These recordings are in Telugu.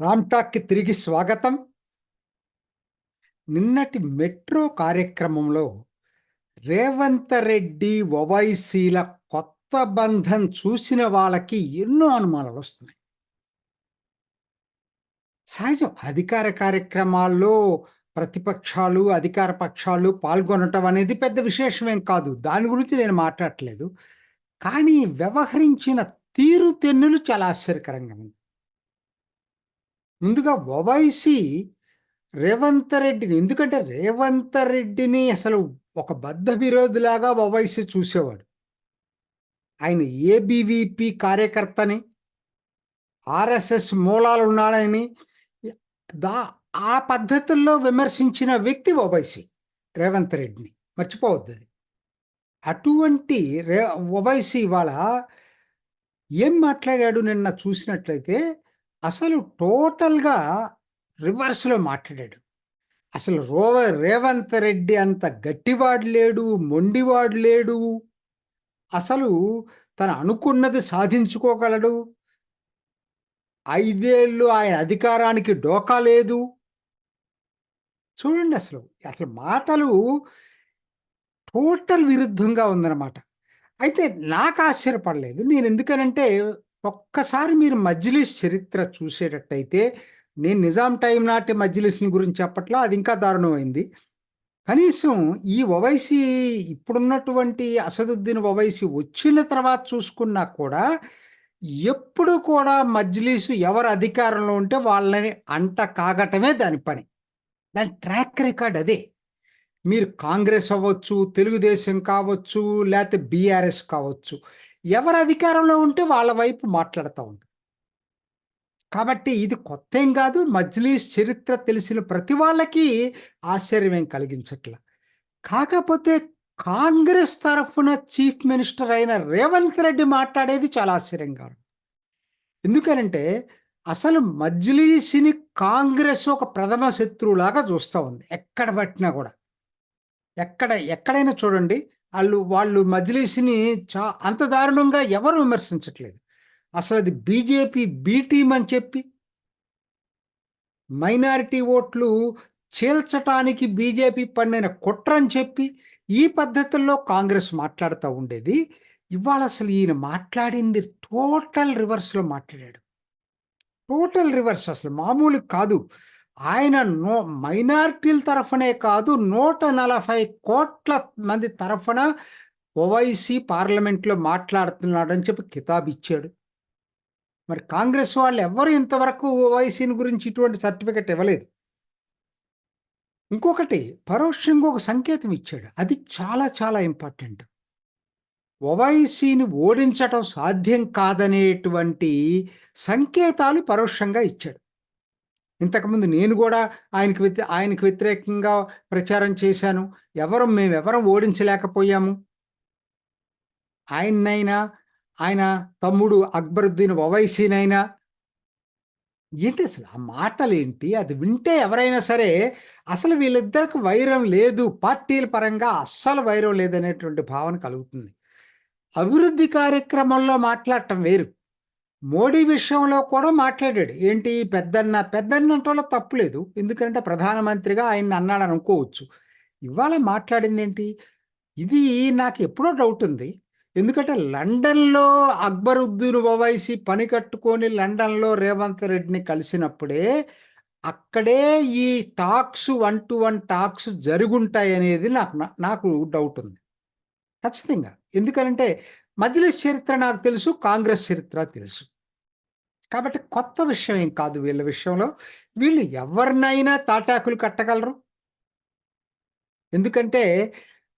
రామ్టాక్కి తిరిగి స్వాగతం. నిన్నటి మెట్రో కార్యక్రమంలో రేవంత్ రెడ్డి ఒవైసీల కొత్త బంధం చూసిన వాళ్ళకి ఎన్నో అనుమానాలు వస్తున్నాయి. సహజం అధికార కార్యక్రమాల్లో ప్రతిపక్షాలు అధికార పక్షాలు పాల్గొనటం అనేది పెద్ద విశేషమేం కాదు. దాని గురించి నేను మాట్లాడట్లేదు. కానీ వ్యవహరించిన తీరు తెన్నులు చాలా ఆశ్చర్యకరంగా ఉంది. ముందుగా ఓవైసీ రేవంత్ రెడ్డిని ఎందుకంటే రేవంత్ రెడ్డిని అసలు ఒక బద్ధ విరోధిలాగా ఓవైసీ చూసేవాడు. ఆయన ఏబీవీపీ కార్యకర్తని ఆర్ఎస్ఎస్ మూలాలు ఉన్నాడని దా ఆ పద్ధతుల్లో విమర్శించిన వ్యక్తి ఓవైసీ రేవంత్ రెడ్డిని. మర్చిపోవద్దు అది. అటువంటి రే ఓవైసీ ఇవాళ ఏం మాట్లాడాడు నిన్న చూసినట్లయితే అసలు టోటల్గా రివర్స్లో మాట్లాడాడు. అసలు రోవ రేవంత్ రెడ్డి అంత గట్టివాడు లేడు మొండివాడు లేడు. అసలు తను అనుకున్నది సాధించుకోగలడు. ఐదేళ్ళు ఆయన అధికారానికి డోకా లేదు. చూడండి అసలు అసలు మాటలు టోటల్ విరుద్ధంగా ఉందన్నమాట. అయితే నాకు ఆశ్చర్యపడలేదు. నేను ఎందుకనంటే ఒక్కసారి మీరు మజ్లిస్ చరిత్ర చూసేటట్టయితే నేను నిజాం టైం నాటి మజ్లిస్ని గురించి చెప్పట్లా అది ఇంకా దారుణమైంది. కనీసం ఈ ఒవైసీ ఇప్పుడున్నటువంటి అసదుద్దీన్ ఓవైసీ వచ్చిన తర్వాత చూసుకున్నా కూడా ఎప్పుడు కూడా మజ్లీసు ఎవరు అధికారంలో ఉంటే వాళ్ళని అంట కాగటమే దాని పని. దాని ట్రాక్ రికార్డ్ అదే. మీరు కాంగ్రెస్ అవ్వచ్చు తెలుగుదేశం కావచ్చు లేకపోతే బీఆర్ఎస్ కావచ్చు. ఎవరు అధికారంలో ఉంటే వాళ్ళ వైపు మాట్లాడుతూ ఉంది కాబట్టి ఇది కొత్త ఏం కాదు. మజ్లీస్ చరిత్ర తెలిసిన ప్రతి వాళ్ళకి ఆశ్చర్యం కలిగించట్ల. కాకపోతే కాంగ్రెస్ తరఫున చీఫ్ మినిస్టర్ అయిన రేవంత్ రెడ్డి మాట్లాడేది చాలా ఆశ్చర్యంగా ఎందుకనంటే అసలు మజ్లీస్ని కాంగ్రెస్ ఒక ప్రథమ శత్రువులాగా చూస్తూ ఉంది. ఎక్కడ పట్టినా కూడా. ఎక్కడ ఎక్కడైనా చూడండి. వాళ్ళు వాళ్ళు మజ్లీస్ని చా అంత దారుణంగా ఎవరు విమర్శించట్లేదు. అసలు అది బీజేపీ బీ టీం అని చెప్పి మైనారిటీ ఓట్లు చీల్చటానికి బీజేపీ పండిన కుట్ర అని చెప్పి ఈ పద్ధతుల్లో కాంగ్రెస్ మాట్లాడుతూ ఉండేది. ఇవాళ అసలు ఈయన మాట్లాడింది టోటల్ రివర్స్లో మాట్లాడాడు. టోటల్ రివర్స్ అసలు మామూలు కాదు. ఆయన నో మైనార్టీల తరఫునే కాదు నూట నలభై కోట్ల మంది తరఫున ఓవైసీ పార్లమెంట్లో మాట్లాడుతున్నాడని చెప్పి కితాబ్ ఇచ్చాడు. మరి కాంగ్రెస్ వాళ్ళు ఎవరు ఇంతవరకు ఓవైసీని గురించి ఇటువంటి సర్టిఫికెట్ ఇవ్వలేదు. ఇంకొకటి పరోక్షంగా ఒక సంకేతం ఇచ్చాడు. అది చాలా చాలా ఇంపార్టెంట్. ఓవైసీని ఓడించటం సాధ్యం కాదనేటువంటి సంకేతాలు పరోక్షంగా ఇచ్చాడు. ఇంతకుముందు నేను కూడా ఆయనకి వ్యతి ఆయనకు వ్యతిరేకంగా ప్రచారం చేశాను. ఎవరు మేమెవరం ఓడించలేకపోయాము. ఆయన్నైనా ఆయన తమ్ముడు అక్బరుద్దీన్ ఒవైసీనైనా ఏంటి అసలు ఆ మాటలు ఏంటి అది వింటే ఎవరైనా సరే అసలు వీళ్ళిద్దరికి వైరం లేదు. పార్టీల పరంగా అస్సలు వైరం లేదనేటువంటి భావన కలుగుతుంది. అభివృద్ధి కార్యక్రమంలో మాట్లాడటం వేరు. మోడీ విషయంలో కూడా మాట్లాడాడు. ఏంటి? పెద్దన్న పెద్దన్న అంటే తప్పులేదు ఎందుకంటే ప్రధానమంత్రిగా ఆయన అన్నాడు అనుకోవచ్చు. ఇవాళ మాట్లాడింది ఏంటి? ఇది నాకు ఎప్పుడో డౌట్ ఉంది. ఎందుకంటే లండన్లో అక్బరుద్దీన్ ఓవైసీ పని కట్టుకొని లండన్లో రేవంత్ రెడ్డిని కలిసినప్పుడే అక్కడే ఈ talks one to one talks జరుగుంటాయి అనేది నాకు నాకు డౌట్ ఉంది. ఖచ్చితంగా. ఎందుకంటే మజ్లిస్ చరిత్ర నాకు తెలుసు కాంగ్రెస్ చరిత్ర తెలుసు. కాబట్టి కొత్త విషయం ఏం కాదు వీళ్ళ విషయంలో. వీళ్ళు ఎవరినైనా తాటాకులు కట్టగలరు? ఎందుకంటే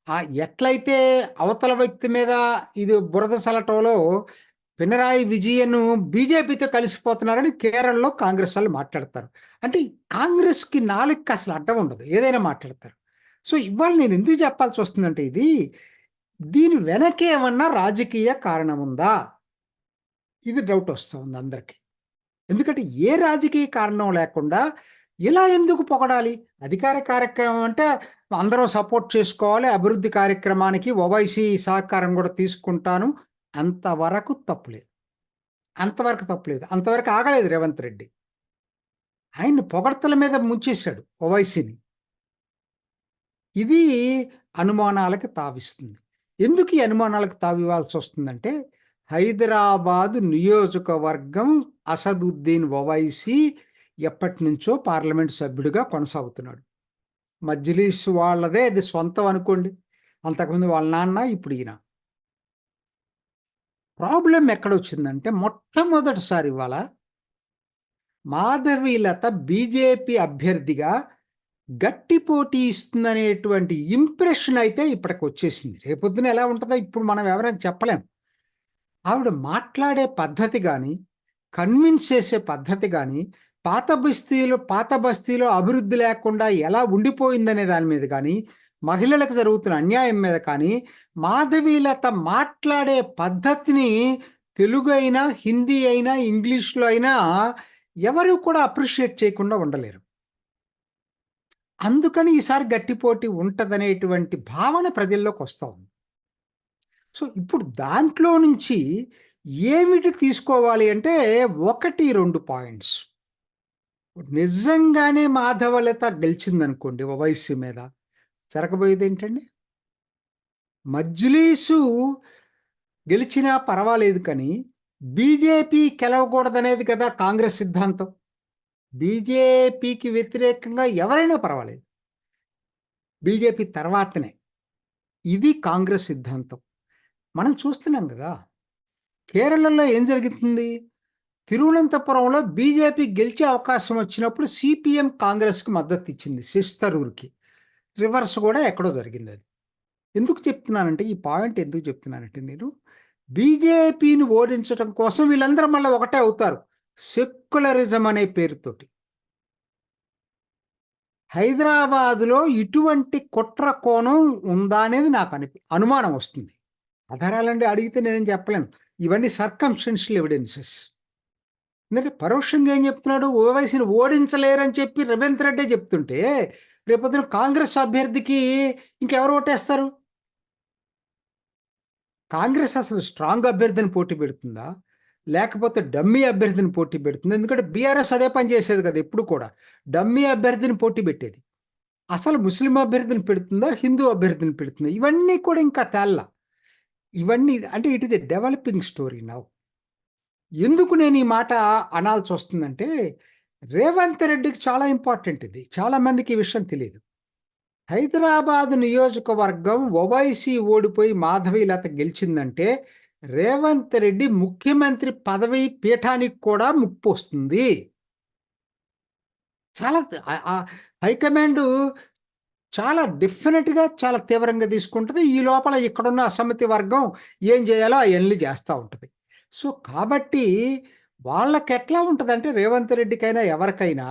ఆ ఎట్లయితే అవతల వ్యక్తి మీద ఇది బురద సలటంలో పినరాయి విజయన్ బీజేపీతో కలిసిపోతున్నారని కేరళలో కాంగ్రెస్ వాళ్ళు మాట్లాడతారు. అంటే కాంగ్రెస్కి నాలుగుకి అసలు అడ్డం ఉండదు ఏదైనా మాట్లాడతారు. సో ఇవాళ నేను ఎందుకు చెప్పాల్సి వస్తుందంటే ఇది దీని వెనకేమన్నా రాజకీయ కారణం ఉందా? ఇది డౌట్ వస్తుంది అందరికీ. ఎందుకంటే ఏ రాజకీయ కారణం లేకుండా ఇలా ఎందుకు పొగడాలి? అధికార కార్యక్రమం అంటే అందరూ సపోర్ట్ చేసుకోవాలి అభివృద్ధి కార్యక్రమానికి ఓవైసీ సహకారం కూడా తీసుకుంటాను. అంతవరకు తప్పులేదు. అంతవరకు తప్పులేదు. అంతవరకు ఆగలేదు రేవంత్ రెడ్డి. ఆయన పొగడతల మీద ముంచేశాడు ఓవైసీని. ఇది అనుమానాలకు తావిస్తుంది. ఎందుకు ఈ అనుమానాలకు తావివ్వాల్సి వస్తుందంటే హైదరాబాదు నియోజకవర్గం అసదుద్దీన్ ఓవైసీ ఎప్పటి నుంచో పార్లమెంట్ సభ్యుడిగా కొనసాగుతున్నాడు. మజ్లిస్ వాళ్ళదే అది సొంతం అనుకోండి. అంతకుముందు వాళ్ళ నాన్న ఇప్పుడు ఈయన. ప్రాబ్లం ఎక్కడొచ్చిందంటే మొట్టమొదటిసారి ఇవాళ మాధవీలత బీజేపీ అభ్యర్థిగా గట్టి పోటీ ఇస్తుందనేటువంటి ఇంప్రెషన్ అయితే ఇప్పటికి వచ్చేసింది రేపొద్దున ఎలా ఉంటుందో ఇప్పుడు మనం ఎవరైనా చెప్పలేం. ఆవిడ మాట్లాడే పద్ధతి కానీ కన్విన్స్ చేసే పద్ధతి కానీ పాత బస్తీలో పాత బస్తీలో అభివృద్ధి లేకుండా ఎలా ఉండిపోయిందనే దాని మీద కానీ మహిళలకు జరుగుతున్న అన్యాయం మీద కానీ మాధవీలత మాట్లాడే పద్ధతిని తెలుగు అయినా హిందీ అయినా ఇంగ్లీష్లో అయినా ఎవరు కూడా అప్రిషియేట్ చేయకుండా ఉండలేరు. అందుకని ఈసారి గట్టి పోటీ ఉంటదనేటువంటి భావన ప్రజల్లోకి వస్తూ ఉంది. సో ఇప్పుడు దాంట్లో నుంచి ఏమిటి తీసుకోవాలి అంటే ఒకటి రెండు పాయింట్స్. నిజంగానే మాధవలత గెలిచిందనుకోండి వయస్సు మీద. జరగబోయేది ఏంటండి? మజ్లీసు గెలిచినా పర్వాలేదు కానీ బీజేపీ గెలవకూడదనేది కదా కాంగ్రెస్ సిద్ధాంతం. బీజేపీకి వ్యతిరేకంగా ఎవరైనా పర్వాలేదు. బీజేపీ తర్వాతనే. ఇది కాంగ్రెస్ సిద్ధాంతం. మనం చూస్తున్నాం కదా కేరళలో ఏం జరుగుతుంది? తిరువనంతపురంలో బీజేపీ గెలిచే అవకాశం వచ్చినప్పుడు సిపిఎం కాంగ్రెస్కి మద్దతు ఇచ్చింది శిస్తరూర్కి రివర్స్ కూడా ఎక్కడో జరిగింది అది. ఎందుకు చెప్తున్నానంటే ఈ పాయింట్ ఎందుకు చెప్తున్నానంటే నేను బీజేపీని ఓడించడం కోసం వీళ్ళందరూ మళ్ళీ ఒకటే అవుతారు. సెక్యులరిజం అనే పేరుతోటి. హైదరాబాదులో ఇటువంటి కుట్ర కోణం ఉందా అనేది నాకు అనిపి అనుమానం వస్తుంది. ఆధారాలండి అడిగితే నేనేం చెప్పలేను. ఇవన్నీ సర్కంస్టెన్షియల్ ఎవిడెన్సెస్ ఎందుకంటే పరోక్షంగా ఏం చెప్తున్నాడు? ఓవైసీని ఓడించలేరని చెప్పి రవీంద్ర రెడ్డి చెప్తుంటే రేపొద్దున కాంగ్రెస్ అభ్యర్థికి ఇంకెవరు ఓటేస్తారు? కాంగ్రెస్ అసలు స్ట్రాంగ్ అభ్యర్థిని పోటీ పెడుతుందా? లేకపోతే డమ్మీ అభ్యర్థిని పోటీ పెడుతుంది? ఎందుకంటే బీఆర్ఎస్ అదే పని చేసేది కదా ఎప్పుడు కూడా. డమ్మీ అభ్యర్థిని పోటీ పెట్టేది. అసలు ముస్లిం అభ్యర్థిని పెడుతుందా? హిందూ అభ్యర్థిని పెడుతుందా? ఇవన్నీ కూడా ఇంకా తెల్ల. ఇవన్నీ అంటే it is a developing story now ఎందుకు నేను ఈ మాట అనాల్సి వస్తుందంటే రేవంత్ రెడ్డికి చాలా ఇంపార్టెంట్ ఇది. చాలా మందికి ఈ విషయం తెలియదు హైదరాబాద్ నియోజకవర్గం ఓవైసీ ఓడిపోయి మాధవీలత గెలిచిందంటే రేవంత్ రెడ్డి ముఖ్యమంత్రి పదవి పీఠానికి కూడా ముప్పు వస్తుంది. చాలా హైకమాండ్ చాలా డెఫినెట్గా చాలా తీవ్రంగా తీసుకుంటుంది. ఈ లోపల ఇక్కడున్న అసమ్మతి వర్గం ఏం చేయాలో అవన్నీ చేస్తూ ఉంటుంది. సో కాబట్టి వాళ్ళకి ఎట్లా ఉంటుందంటే రేవంత్ రెడ్డికైనా ఎవరికైనా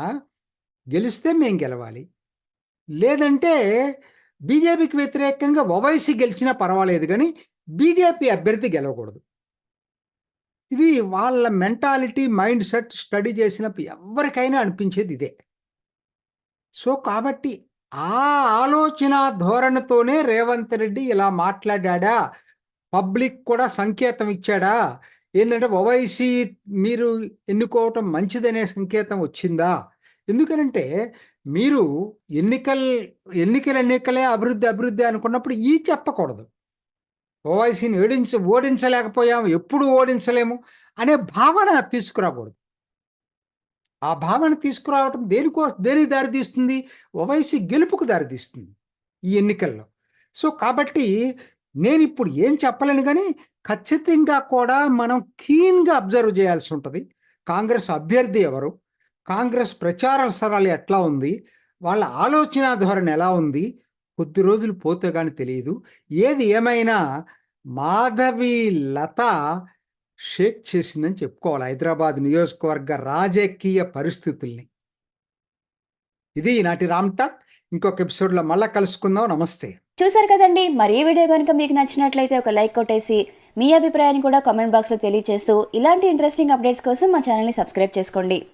గెలిస్తే మేము గెలవాలి. లేదంటే బీజేపీకి వ్యతిరేకంగా ఓవైసీ గెలిచినా పర్వాలేదు కానీ బీజేపీ అభ్యర్థి గెలవకూడదు. ఇది వాళ్ళ మెంటాలిటీ మైండ్ సెట్ స్టడీ చేసినప్పుడు ఎవరికైనా అనిపించేది ఇదే. సో కాబట్టి ఆ ఆలోచన ధోరణితోనే రేవంత్ రెడ్డి ఇలా మాట్లాడా పబ్లిక్ కూడా సంకేతం ఇచ్చాడా? ఏంటంటే ఓవైసీ మీరు ఎన్నుకోవటం మంచిదనే సంకేతం వచ్చిందా? ఎందుకనంటే మీరు ఎన్నికల్ ఎన్నికల ఎన్నికలే అభివృద్ధి అభివృద్ధి అనుకున్నప్పుడు ఈ చెప్పకూడదు. ఓవైసీని ఓడించ ఓడించలేకపోయాము ఎప్పుడు ఓడించలేము అనే భావన తీసుకురాకూడదు. ఆ భావన తీసుకురావటం దేనికోసం దేనికి దారితీస్తుంది? ఓవైసీ గెలుపుకు దారితీస్తుంది ఈ ఎన్నికల్లో. సో కాబట్టి నేను ఇప్పుడు ఏం చెప్పలేను కానీ ఖచ్చితంగా కూడా మనం కీన్గా అబ్జర్వ్ చేయాల్సి ఉంటుంది. కాంగ్రెస్ అభ్యర్థి ఎవరు? కాంగ్రెస్ ప్రచార సరాలు ఎట్లా ఉంది? వాళ్ళ ఆలోచన ధోరణి ఎలా ఉంది? కొద్ది రోజులు పోతే కానీ తెలియదు ఏది ఏమైనా మాధవి లత షేక్ చేసిందని చెప్పుకోవాలి. హైదరాబాద్ నియోజకవర్గ రాజకీయ పరిస్థితుల్ని. ఇది ఈనాటి రామ్ టాక్. ఇంకొక ఎపిసోడ్లో మళ్ళీ కలుసుకుందాం. నమస్తే. చూసారు కదండి. మరి ఈ వీడియో కనుక మీకు నచ్చినట్లయితే ఒక లైక్ కొట్టేసి మీ అభిప్రాయాన్ని కూడా కామెంట్ బాక్స్లో తెలియజేస్తూ ఇలాంటి ఇంట్రెస్టింగ్ అప్డేట్స్ కోసం మా ఛానల్ని సబ్స్క్రైబ్ చేసుకోండి.